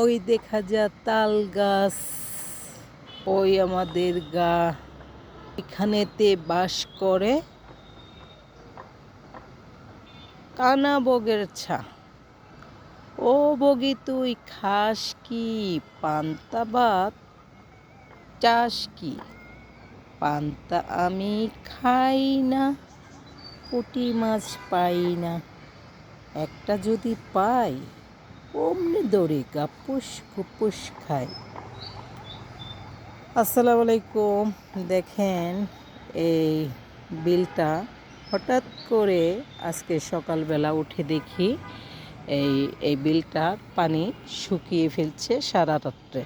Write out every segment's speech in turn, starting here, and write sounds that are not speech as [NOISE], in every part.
ওই দেখা যায় তাল গাছ, ওই আমাদের গা। এখানেতে বাস করে কানা বগের ছা। ও বগি, তুই খাস কি? পান্তা চাস কি? পান্তা আমি খাই না, পুঁটি মাছ পাই না। একটা যদি পাই অমনি দৌড়ে গাপুস কুপুস খায়। আসসালামু আলাইকুম। দেখেন এই বিলটা হঠাৎ করে আজকে সকালবেলা উঠে দেখি এই এই বিলটার পানি শুকিয়ে ফেলছে সারা রাত্রে।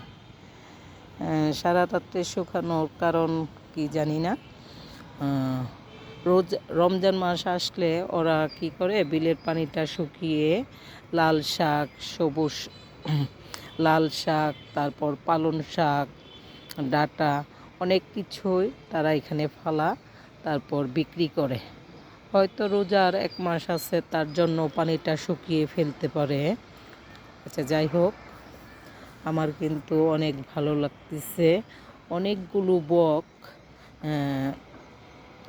সারা রাত্রে শুকানোর কারণ কি জানি না। রোজ রমজান মাস আসলে ওরা কি করে? বিলের পানিটা শুকিয়ে লাল শাক, সবুজ [CLEARS THROAT] লাল শাক, তারপর পালন শাক, ডাটা, অনেক কিছুই তারা এখানে ফালা, তারপর বিক্রি করে। হয়তো রোজার এক মাস আছে, তার জন্য পানিটা শুকিয়ে ফেলতে পারে। আচ্ছা যাই হোক, আমার কিন্তু অনেক ভালো লাগতেছে। অনেকগুলো বক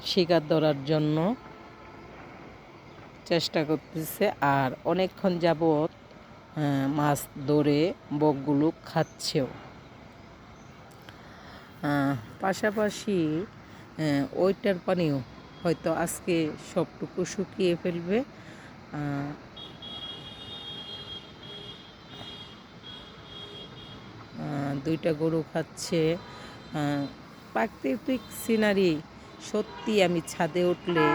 শিকার ধরার জন্য চেষ্টা করতেছে। আর অনেকক্ষণ যাবৎ মাছ ধরে বকগুলো খাচ্ছেও। পাশাপাশি আহ, ওইটার পানিও হয়তো আজকে সবটুকু শুকিয়ে ফেলবে। দুইটা গরু খাচ্ছে। প্রাকৃতিক সিনারি সত্যি আমি ছাদে উঠলে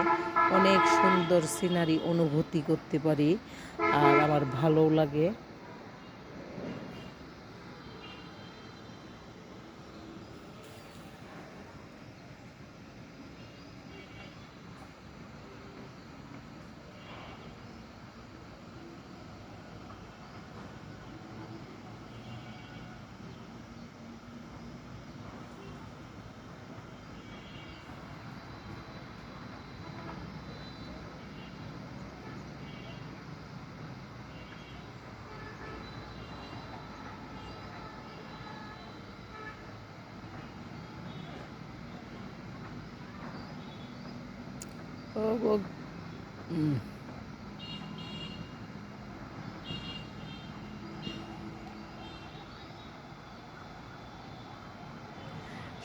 অনেক সুন্দর সিনারি অনুভূতি করতে পারি আর আমার ভালোও লাগে। ও গো উম।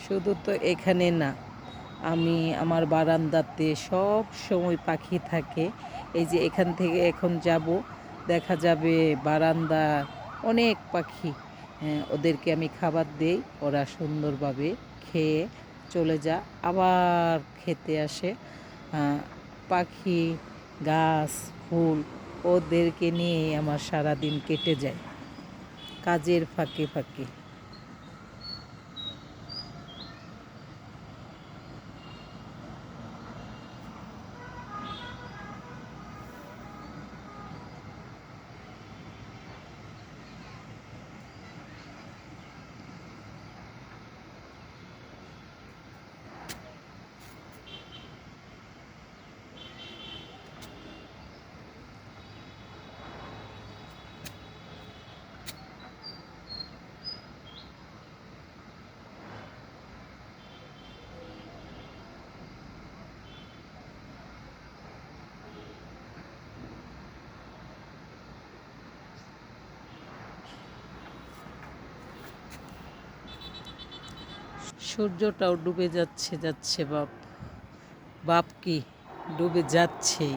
শুধু তো এখানে না আমি আমার বারান্দাতে সব সময় পাখি থাকে। এই যে এখান থেকে এখন যাব দেখা যাবে বারান্দা অনেক পাখি। হ্যাঁ, ওদেরকে আমি খাবার দেই ওরা সুন্দরভাবে খেয়ে চলে যা আবার খেতে আসে। পাখি গাছ ফুল ওদেরকে নিয়ে আমার সারা দিন কেটে যায়। কাজের ফাঁকে ফাঁকে। সূর্যটাও ডুবে যাচ্ছে যাচ্ছে বাপ। বাপ কি? ডুবে যাচ্ছেই।